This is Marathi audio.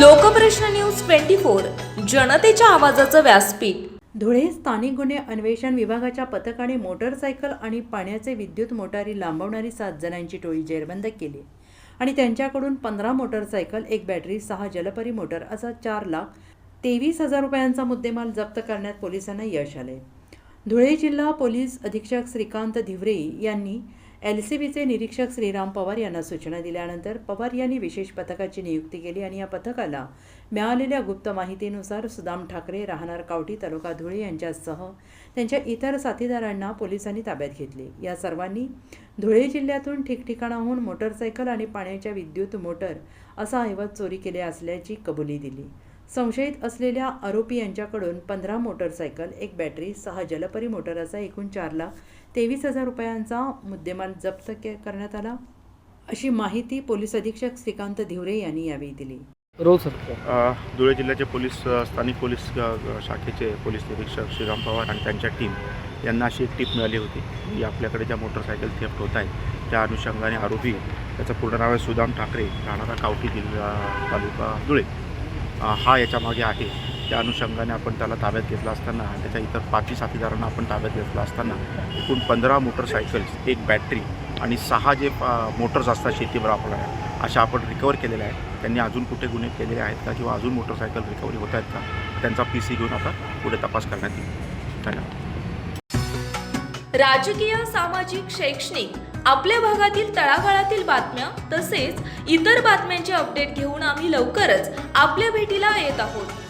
लोकप्रश्न न्यूज ट्वेंटी फोर जनतेच्या आवाजाचं व्यासपीठ. धुळे स्थानिक गुन्हे अन्वेषण विभागाच्या पथकाने मोटरसायकल आणि पाण्याचे विद्युत मोटारी लांबवणारी सात जणांची टोळी जेरबंद केली. आणि त्यांच्याकडून पंधरा मोटरसायकल एक बॅटरी सहा जलपरी मोटर असा चार लाख तेवीस हजार रुपयांचा मुद्देमाल जप्त करण्यात पोलिसांना यश आले. धुळे जिल्हा पोलीस अधीक्षक श्रीकांत धिवरे यांनी एल सी बीचे निरीक्षक श्रीराम पवार यांना सूचना दिल्यानंतर पवार यांनी विशेष पथकाची नियुक्ती केली आणि या पथकाला मिळालेल्या गुप्त माहितीनुसार सुदाम ठाकरे राहणार कावटी तालुका धुळे यांच्यासह त्यांच्या इतर साथीदारांना पोलिसांनी ताब्यात घेतले. या सर्वांनी धुळे जिल्ह्यातून ठिकठिकाणाहून मोटरसायकल आणि पाण्याच्या विद्युत मोटर असा ऐवज चोरी केले असल्याची कबुली दिली. संशयित असलेल्या आरोपी यांच्याकडून पंधरा मोटरसायकल एक बॅटरी सहा जलपरी मोटर असा एकूण चार लाख तेवीस हजार रुपयांचा मुद्देमाल जप्त के करण्यात आला. अशी माहिती पोलीस अधीक्षक श्रीकांत धिवरे यांनी यावेळी दिली. सर. धुळे जिल्ह्याचे पोलीस स्थानिक पोलीस शाखेचे पोलीस निरीक्षक श्रीराम पवार आणि त्यांच्या टीम यांना अशी एक टीप मिळाली होती की आपल्याकडे ज्या मोटरसायकल थेफ्ट होत आहेत त्या अनुषंगाने आरोपी त्याचं पूर्ण नाव आहे सुदाम ठाकरे राहणारा कावठी जिल्हा तालुका धुळे. हा याच्यामागे आहे. त्या अनुषंगाने आपण त्याला ताब्यात घेतला असताना त्याच्या इतर पाचही साथीदारांना आपण ताब्यात घेतला असताना एकूण पंधरा मोटरसायकल्स एक बॅटरी आणि सहा जे मोटर्स असतात शेतीवर वापरणाऱ्या अशा आपण रिकवर केलेल्या आहेत. त्यांनी अजून कुठे गुन्हे केलेले आहेत का किंवा अजून मोटरसायकल रिकव्हरी होत आहेत का त्यांचा पी सी घेऊन आता पुढे तपास करण्यात येईल. धन्यवाद. राजकीय सामाजिक शैक्षणिक आपल्या भागातील तळागाळातील बातम्या तसेच इतर बातम्यांचे अपडेट घेऊन आम्ही लवकरच आपल्या भेटीला येत आहोत.